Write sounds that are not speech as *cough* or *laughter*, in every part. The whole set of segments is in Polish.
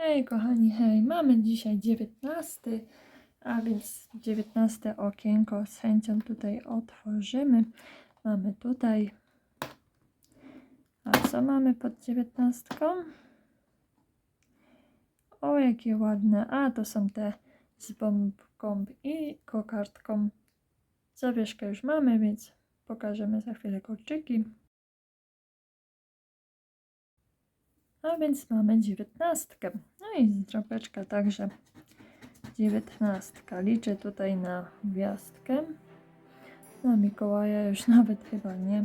Hej, kochani, hej, mamy dzisiaj 19, a więc 19 okienko z chęcią tutaj otworzymy. Mamy tutaj, a co mamy pod 19? O, jakie ładne, a to są te z bombką i kokardką. Zawieszkę już mamy, więc pokażemy za chwilę kolczyki. A więc mamy dziewiętnastkę. No i drapeczka także dziewiętnastka. Liczę tutaj na gwiazdkę. Na Mikołaja już *laughs* nawet chyba nie.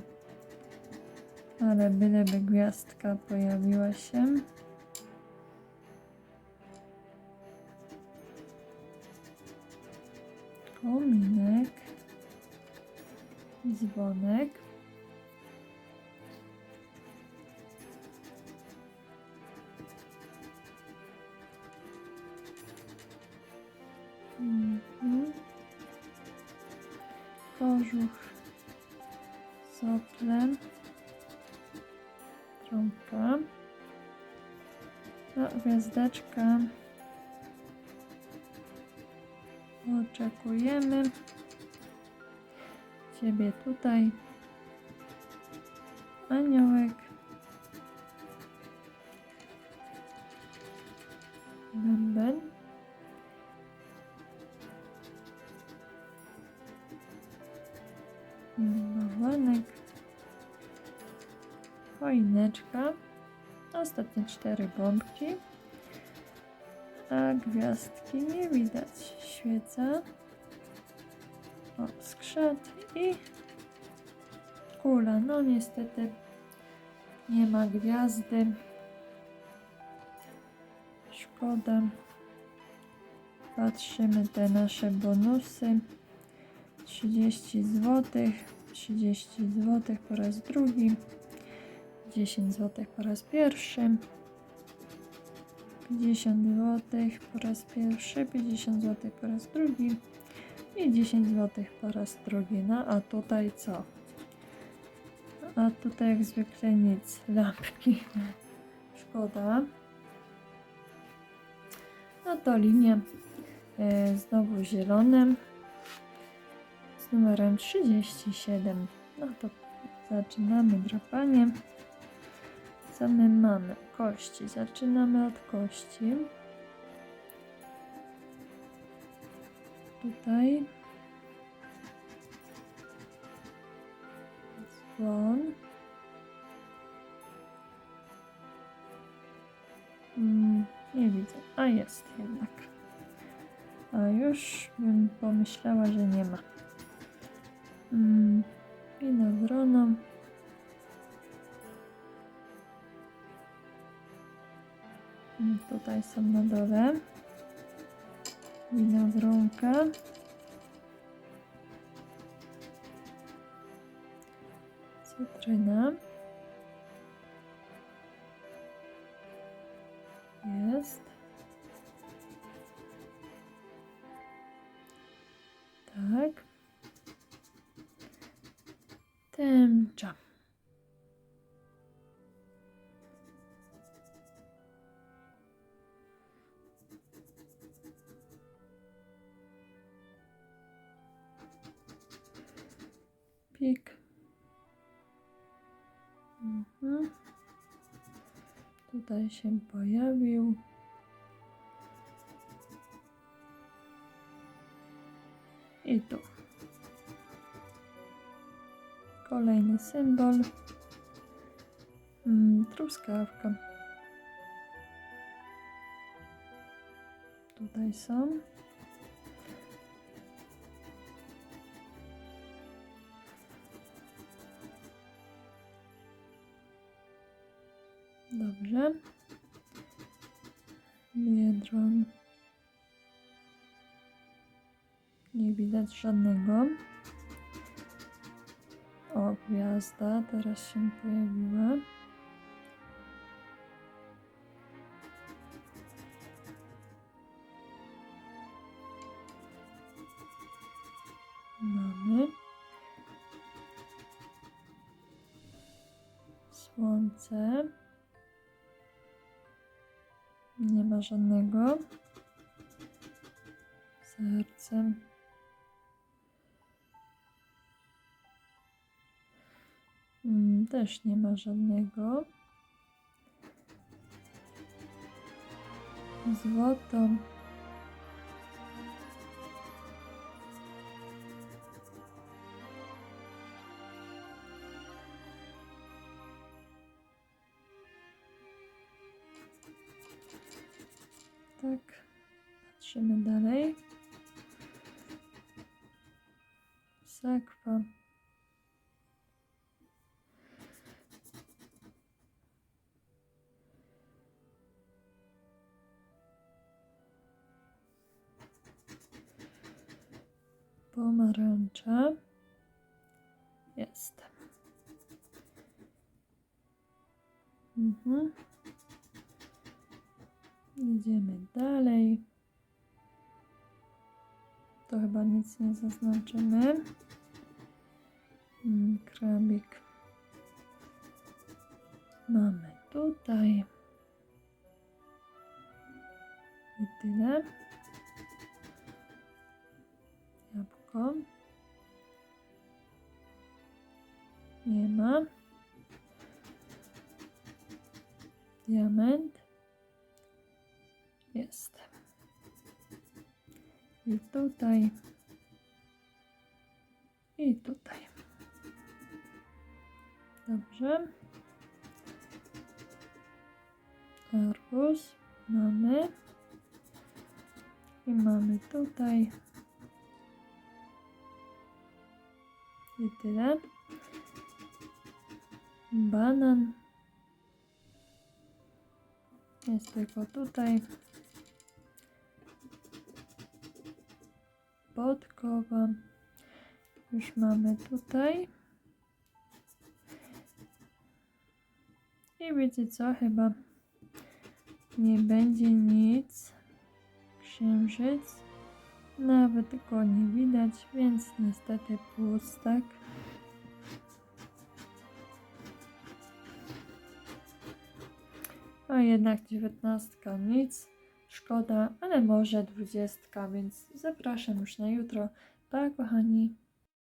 Ale byleby gwiazdka pojawiła się. Kominek. Dzwonek. Kożuch, sople, trąbka, no, gwiazdeczka. Oczekujemy Ciebie tutaj. Aniołek. Choineczka. Ostatnie cztery bombki. A gwiazdki nie widać. Świeca. O, skrzat i kula. No niestety nie ma gwiazdy. Szkoda. Patrzymy te nasze bonusy. 30 zł, 30 zł po raz drugi, 10 zł po raz pierwszy, 50 zł po raz pierwszy, 50 zł po raz drugi i 10 zł po raz drugi. No a tutaj co? A tutaj jak zwykle nic. Lampki. Szkoda. No to linia e, znowu zielonym z numerem 37. No to zaczynamy drapanie. Co my mamy? Kości. Zaczynamy od kości. Tutaj. Dzwon. Mm, nie widzę. A jest jednak. A już bym pomyślała, że nie ma. Mm, Winogrono. Mm, Tutaj są na dole. Winogronka. Cytryna. Jest. Tak. Tęcza. Pik. Mhm. Tutaj się pojawił. I tu. Kolejny symbol. Mm, truskawka. Tutaj są. Dobrze. Biedron. Nie widać żadnego. O, gwiazda teraz się pojawiła. Mamy. Słońce. Nie ma żadnego. Sercem. Mm, Też nie ma żadnego. Złoto. Tak. Patrzymy dalej. Sakwa. Pomarańcza. Jest. Mhm. Idziemy dalej. To chyba nic nie zaznaczymy. Mm, Krabik. Mamy tutaj. I tyle. Jabłko. Nie ma. Diament. Jest. I tutaj. I tutaj. Dobrze. Arbuz mamy. I mamy tutaj. I tyle. Banan. Jest tylko tutaj. Podkowa. Już mamy tutaj. I wiecie co? Chyba nie będzie nic. Księżyc. Nawet go nie widać, więc niestety pustak. A jednak dziewiętnastka nic. Szkoda, ale może dwudziestka, więc zapraszam już na jutro. Pa kochani.